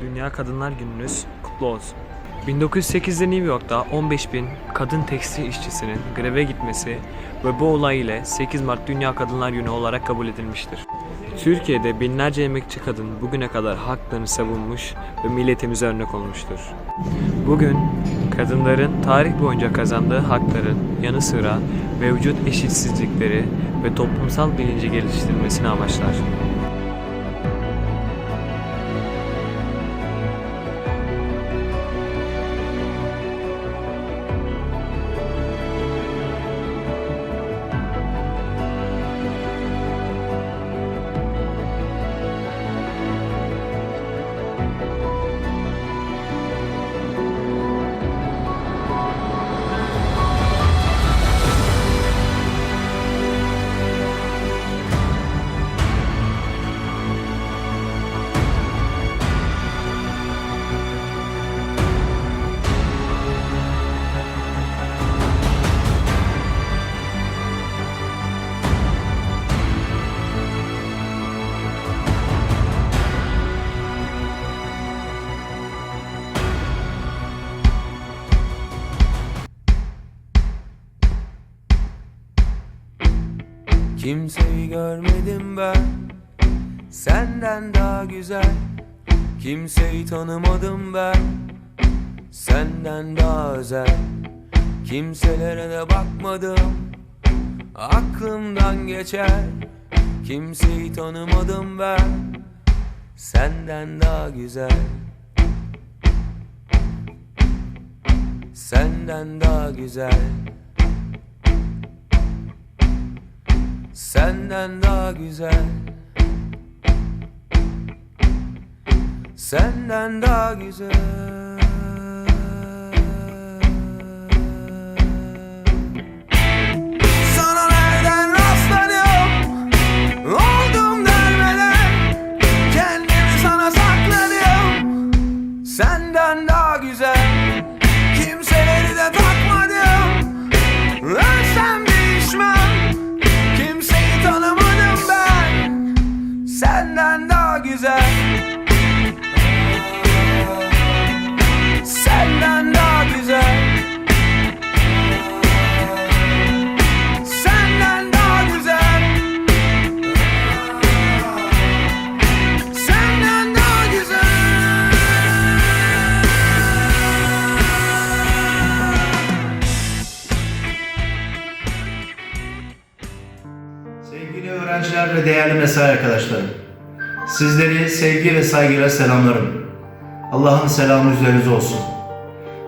Dünya Kadınlar Gününüz kutlu olsun. 1908'de New York'ta 15 bin kadın tekstil işçisinin greve gitmesi ve bu olay ile 8 Mart Dünya Kadınlar Günü olarak kabul edilmiştir. Türkiye'de binlerce emekçi kadın bugüne kadar haklarını savunmuş ve milletimize örnek olmuştur. Bugün kadınların tarih boyunca kazandığı hakların yanı sıra mevcut eşitsizlikleri ve toplumsal bilinci geliştirmesini amaçlar. Kimseyi görmedim ben. Senden daha güzel. Kimseyi tanımadım ben. Senden daha özel. Kimselere de bakmadım. Aklımdan geçer. Kimseyi tanımadım ben. Senden daha güzel. Senden daha güzel Senden daha güzel. Senden daha güzel mesai arkadaşlarım, sizleri sevgi ve saygıyla selamlarım. Allah'ın selamı üzerinize olsun.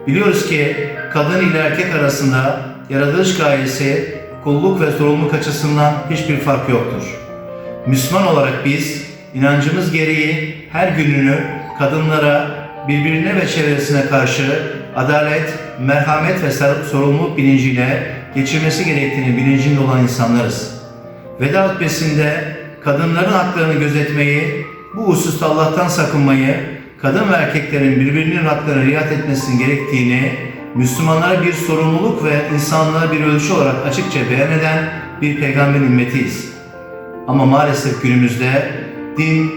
Biliyoruz ki kadın ile erkek arasında yaratılış gayesi, kulluk ve sorumluluk açısından hiçbir fark yoktur. Müslüman olarak biz inancımız gereği her gününü kadınlara, birbirine ve çevresine karşı adalet, merhamet ve sorumluluk bilinciyle geçirmesi gerektiğini bilincinde olan insanlarız. Veda hutbesinde kadınların haklarını gözetmeyi, bu hususta Allah'tan sakınmayı, kadın ve erkeklerin birbirinin haklarına riayet etmesinin gerektiğini, Müslümanlara bir sorumluluk ve insanlığa bir ölçü olarak açıkça beyan eden bir peygamber ümmetiyiz. Ama maalesef günümüzde din,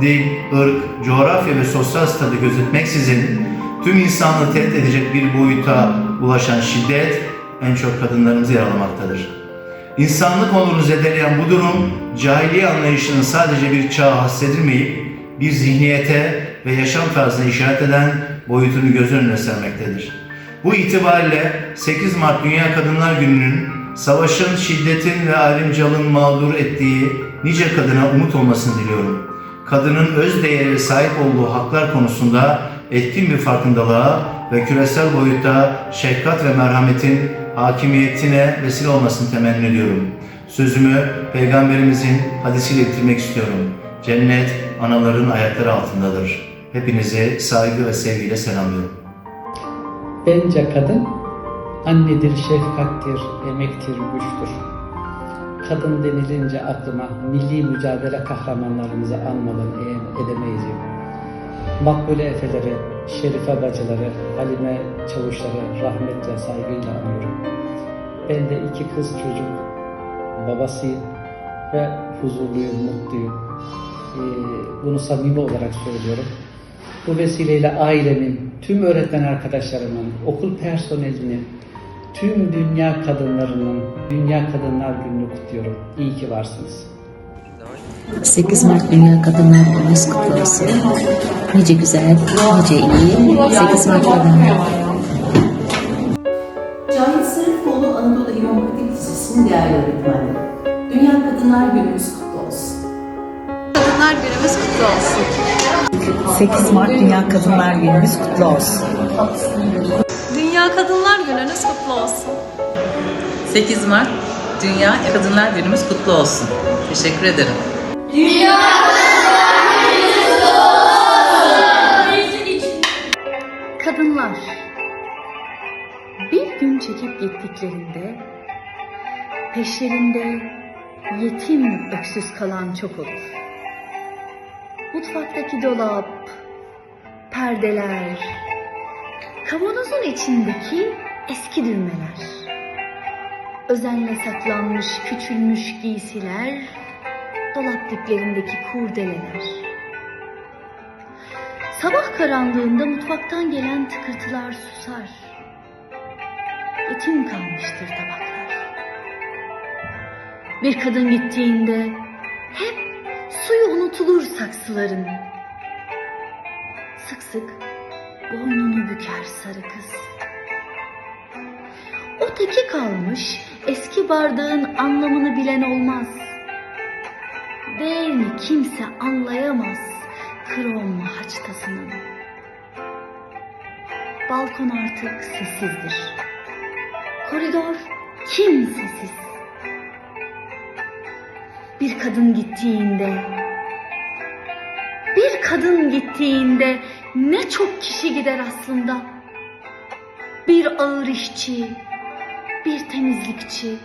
dil, ırk, coğrafya ve sosyal statü gözetmeksizin tüm insanlığı tehdit edecek bir boyuta ulaşan şiddet en çok kadınlarımızı yaralamaktadır. İnsanlık onurunu zedeleyen bu durum cahiliye anlayışının sadece bir çağa hassedilmeyip bir zihniyete ve yaşam tarzına işaret eden boyutunu göz önüne sermektedir. Bu itibariyle 8 Mart Dünya Kadınlar Günü'nün savaşın, şiddetin ve ayrımcılığın mağdur ettiği nice kadına umut olmasını diliyorum. Kadının öz değeri sahip olduğu haklar konusunda etkin bir farkındalığa ve küresel boyutta şefkat ve merhametin hakimiyetine vesile olmasını temenni ediyorum. Sözümü Peygamberimizin hadisiyle bitirmek istiyorum. Cennet anaların ayakları altındadır. Hepinizi saygı ve sevgiyle selamlıyorum. Bence kadın annedir, şefkattir, emektir, güçtür. Kadın denilince aklıma milli mücadele kahramanlarımızı anmadan edemeyiz. Makbule efeleri, Şerife bacıları, Halime çavuşları rahmetle, saygıyla anıyorum. Ben de iki kız çocuk babasıyım ve huzurluyum, mutluyum. Ee, bunu samimi olarak söylüyorum. Bu vesileyle ailemin, tüm öğretmen arkadaşlarımın, okul personelinin, tüm dünya kadınlarının Dünya Kadınlar Günü'nü kutluyorum. İyi ki varsınız. 8 Mart Dünya Kadınlar Günümüz kutlu olsun. Nice güzel, nice iyi. 8 Mart Kadınlar Cahit Sarıfoğlu Anadolu İmam Hatip Lisesi'nin değerli öğretmenleri. Dünya Kadınlar Günümüz kutlu olsun. Kadınlar Günümüz kutlu olsun. 8 Mart Dünya Kadınlar Günümüz kutlu olsun. Dünya Kadınlar Gününüz kutlu olsun. 8 Mart Dünya Kadınlar Günümüz kutlu olsun. Teşekkür ederim. Kadınlar bir gün çekip gittiklerinde peşlerinde yetim öksüz kalan çok olur. Mutfaktaki dolap, perdeler, kavanozun içindeki eski düğmeler, özenle saklanmış küçülmüş giysiler, dolap diplerindeki kurdeleler. Sabah karanlığında mutfaktan gelen tıkırtılar susar. Yetim kalmıştır tabaklar. Bir kadın gittiğinde hep suyu unutulur saksıların. Sık sık boynunu büker sarı kız. O teki kalmış eski bardağın anlamını bilen olmaz. Değerini kimse anlayamaz krom haçtasının. Balkon artık sessizdir. Koridor kimsesiz. Bir kadın gittiğinde, bir kadın gittiğinde ne çok kişi gider aslında. Bir ağır işçi, bir temizlikçi,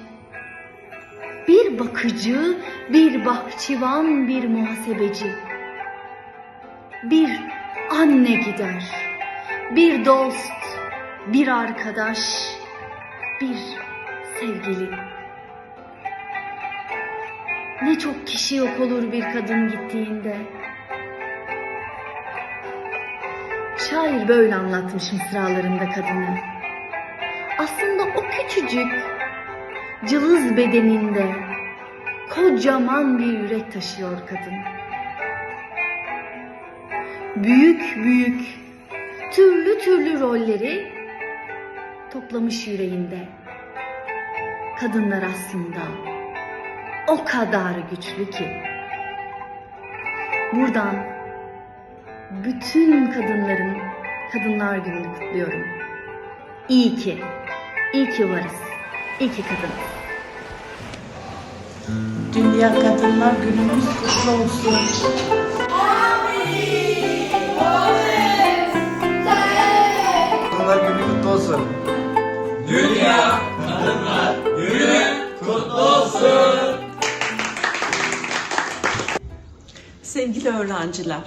bir bakıcı, bir bahçıvan, bir muhasebeci. Bir anne gider, bir dost, bir arkadaş, bir sevgili. Ne çok kişi yok olur bir kadın gittiğinde. Şair böyle anlatmış mısralarında kadını. Aslında o küçücük, cılız bedeninde kocaman bir yürek taşıyor kadın büyük büyük, türlü türlü rolleri toplamış yüreğinde. Kadınlar aslında o kadar güçlü ki. Buradan bütün kadınların Kadınlar Günü'nü kutluyorum. İyi ki, iyi ki varız. İyi ki kadınız. Dünya Kadınlar Günümüz kutlu olsun. Kadınlar günü kutlu olsun. Sevgili öğrenciler,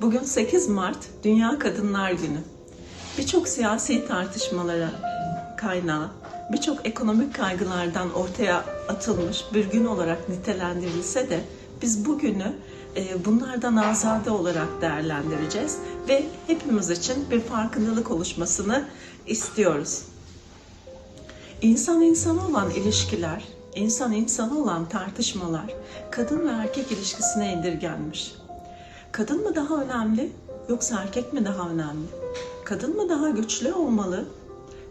bugün 8 Mart Dünya Kadınlar Günü. Birçok siyasi tartışmalara kaynağı, birçok ekonomik kaygılardan ortaya atılmış bir gün olarak nitelendirilse de biz bugünü e, bunlardan azade olarak değerlendireceğiz ve hepimiz için bir farkındalık oluşmasını istiyoruz. İnsan insana olan ilişkiler, insan insana olan tartışmalar kadın ve erkek ilişkisine indirgenmiş. Kadın mı daha önemli yoksa erkek mi daha önemli? Kadın mı daha güçlü olmalı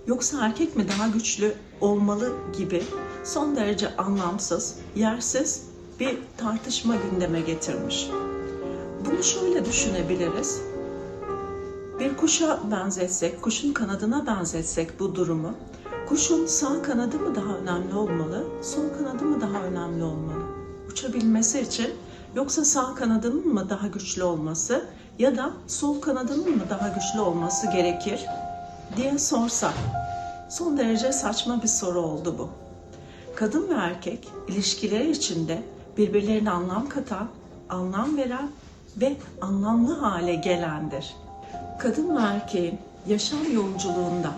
yoksa erkek mi daha güçlü olmalı gibi son derece anlamsız, yersiz bir tartışma gündeme getirmiş. Bunu şöyle düşünebiliriz. Bir kuşa benzetsek, kuşun kanadına benzetsek bu durumu, kuşun sağ kanadı mı daha önemli olmalı, sol kanadı mı daha önemli olmalı? Uçabilmesi için yoksa sağ kanadının mı daha güçlü olması ya da sol kanadının mı daha güçlü olması gerekir diye sorsak. Son derece saçma bir soru oldu bu. Kadın ve erkek ilişkileri içinde birbirlerine anlam katan, anlam veren ve anlamlı hale gelendir. Kadın ve erkeğin yaşam yolculuğunda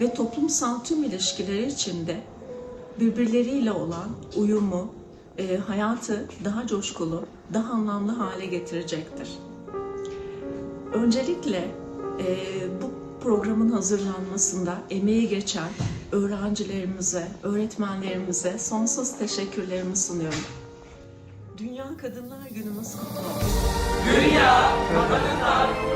ve toplumsal tüm ilişkileri içinde birbirleriyle olan uyumu, e, hayatı daha coşkulu, daha anlamlı hale getirecektir. Öncelikle e, bu programın hazırlanmasında emeği geçen öğrencilerimize, öğretmenlerimize sonsuz teşekkürlerimi sunuyorum. Dünya Kadınlar Günümüz kutlu olsun. Dünya Kadınlar